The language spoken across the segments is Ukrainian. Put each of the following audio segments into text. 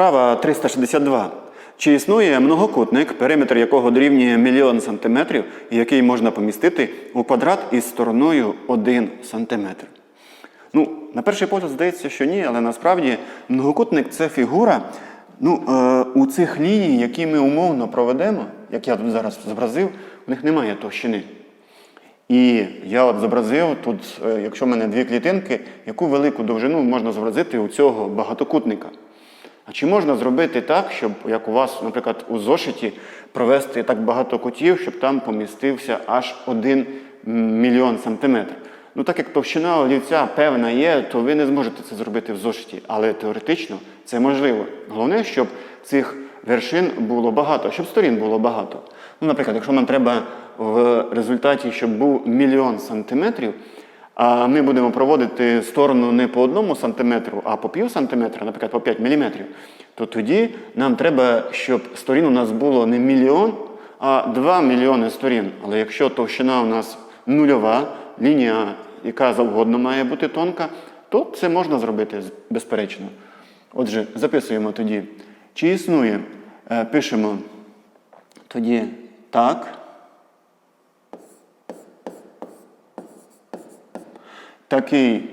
Вправа 362. Чи існує многокутник, периметр якого дорівнює мільйон сантиметрів, який можна помістити у квадрат із стороною 1 сантиметр? Ну, на перший погляд здається, що ні, але насправді многокутник це фігура. Ну, е, у цих ліній, які ми умовно проведемо, як я тут зараз зобразив, у них немає товщини. І я от зобразив тут, е, якщо в мене дві клітинки, яку велику довжину можна зобразити у цього багатокутника. А чи можна зробити так, щоб, як у вас, наприклад, у зошиті провести так багато кутів, щоб там помістився аж один мільйон сантиметрів? Ну, так як товщина олівця певна є, то ви не зможете це зробити в зошиті. Але теоретично це можливо. Головне, щоб цих вершин було багато, щоб сторін було багато. Ну, наприклад, якщо нам треба в результаті, щоб був мільйон сантиметрів, ми будемо проводити сторону не по одному сантиметру, а по пів сантиметра, наприклад, по 5 міліметрів, то тоді нам треба, щоб сторін у нас було не мільйон, а 2 мільйони сторін. Але якщо товщина у нас нульова, лінія, яка завгодно має бути тонка, то це можна зробити безперечно. Отже, записуємо тоді, чи існує, Е, пишемо тоді так. Такий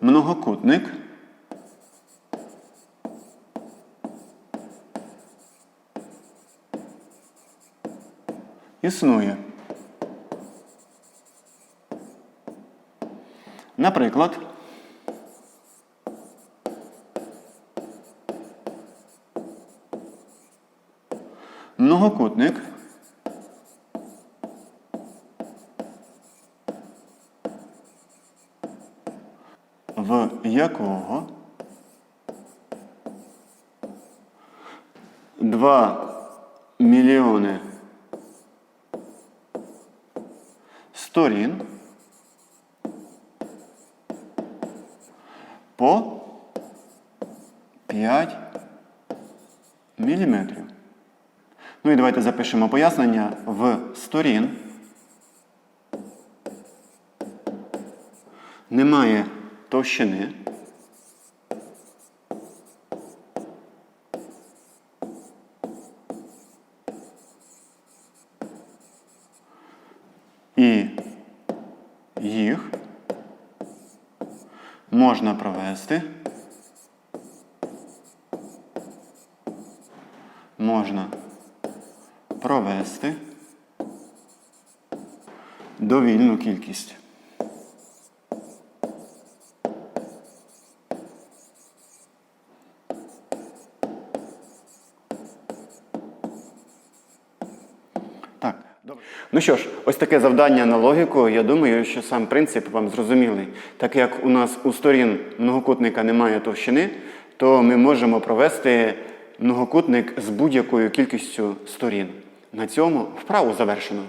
многокутник. Існує. Наприклад, многокутник в якого два мільйони сторін по 5 міліметрів. Ну і давайте запишемо пояснення в сторін. Немає товщини. І їх можна провести. Можна провести довільну кількість. Ну що ж, ось таке завдання на логіку. Я думаю, що сам принцип вам зрозумілий. Так як у нас у сторін многокутника немає товщини, то ми можемо провести многокутник з будь-якою кількістю сторін. На цьому вправу завершено.